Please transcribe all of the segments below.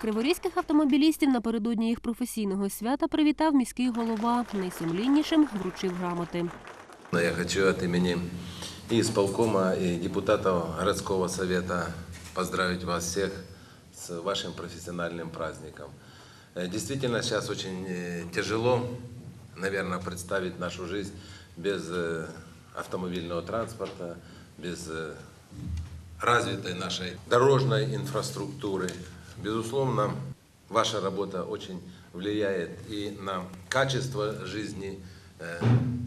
Криворізьких автомобілістів напередодні їх професійного свята привітав міський голова. Найсумліннішим вручив грамоти. Но Я хочу от имени и исполкома, и депутатов городского совета поздравить вас всех с вашим профессиональным праздником. Э, Действительно, сейчас очень э, тяжело, наверное, представить нашу жизнь без э, автомобильного транспорта, без э, развитой нашей дорожной инфраструктуры. Безусловно, ваша работа очень влияет и на качество жизни э,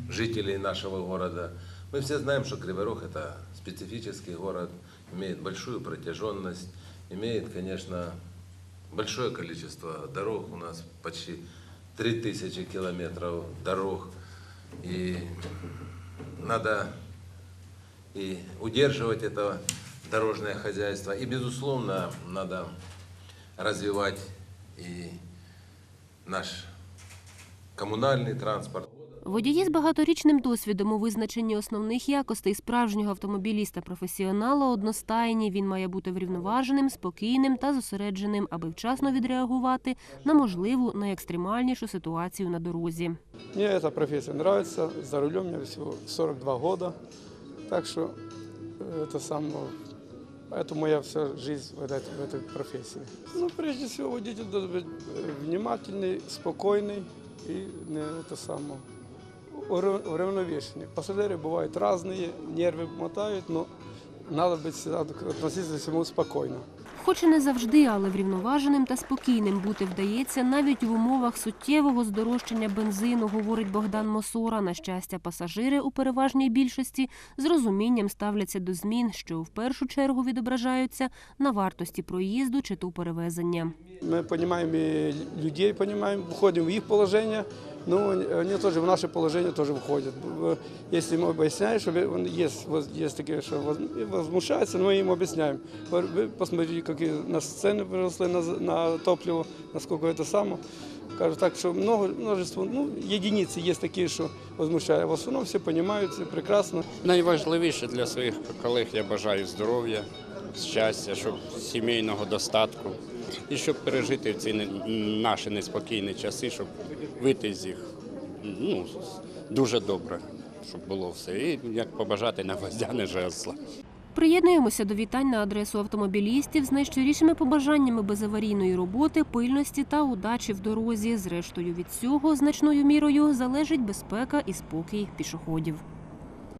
жителей нашего города. Мы все знаем, что Кривой Рог – это специфический город, имеет большую протяженность, имеет, конечно, большое количество дорог. У нас почти 3000 километров дорог. И надо и удерживать это дорожное хозяйство. И, безусловно, надо развивать и наш коммунальный транспорт. Водії з багаторічним досвідом у визначенні основних якостей справжнього автомобіліста-професіонала одностайні. Він має бути врівноваженим, спокійним та зосередженим, аби вчасно відреагувати на можливу найекстремальнішу ситуацію на дорозі. Мне эта профессия нравится. За рулем мне всего 42 года. Так что э, это сам, это моя вся жизнь в этой, в этой профессии. Ну, прежде всего, водитель должен быть э, внимательный, спокойный и не это самое, урав- уравновешенный. Пассажиры бывают разные, нервы мотают, но надо быть всегда относиться к всему спокойно. Хоч і не завжди, але врівноваженим та спокійним бути вдається навіть в умовах суттєвого здорожчання бензину, говорить Богдан Мосора. На щастя, пасажири у переважній більшості з розумінням ставляться до змін, що в першу чергу відображаються на вартості проїзду чи ту перевезення. Мы понимаем и людей, понимаем, входим в их положение, но они они тоже в наше положение тоже входят. В- Если мы объясняем, что вы- он есть, воз- есть такие, что воз- и возмущаются, но мы им объясняем. Говорю, Вы посмотрите, какие у нас цены выросли на, з- на топливо, насколько это само. Кажу, так что много, множество, ну, единицы есть такие, что возмущают. А В основном все понимают, все прекрасно. Найважливіше для своїх колег я бажаю здоров'я, щастя, щоб сімейного достатку і щоб пережити ці не- наші неспокійні часи, щоб вийти з їх ну, дуже добре, щоб було все. І як побажати на гвоздяне жезла. Приєднуємося до вітань на адресу автомобілістів з найщирішими побажаннями безаварійної роботи, пильності та удачі в дорозі. Зрештою, від цього значною мірою залежить безпека і спокій пішоходів.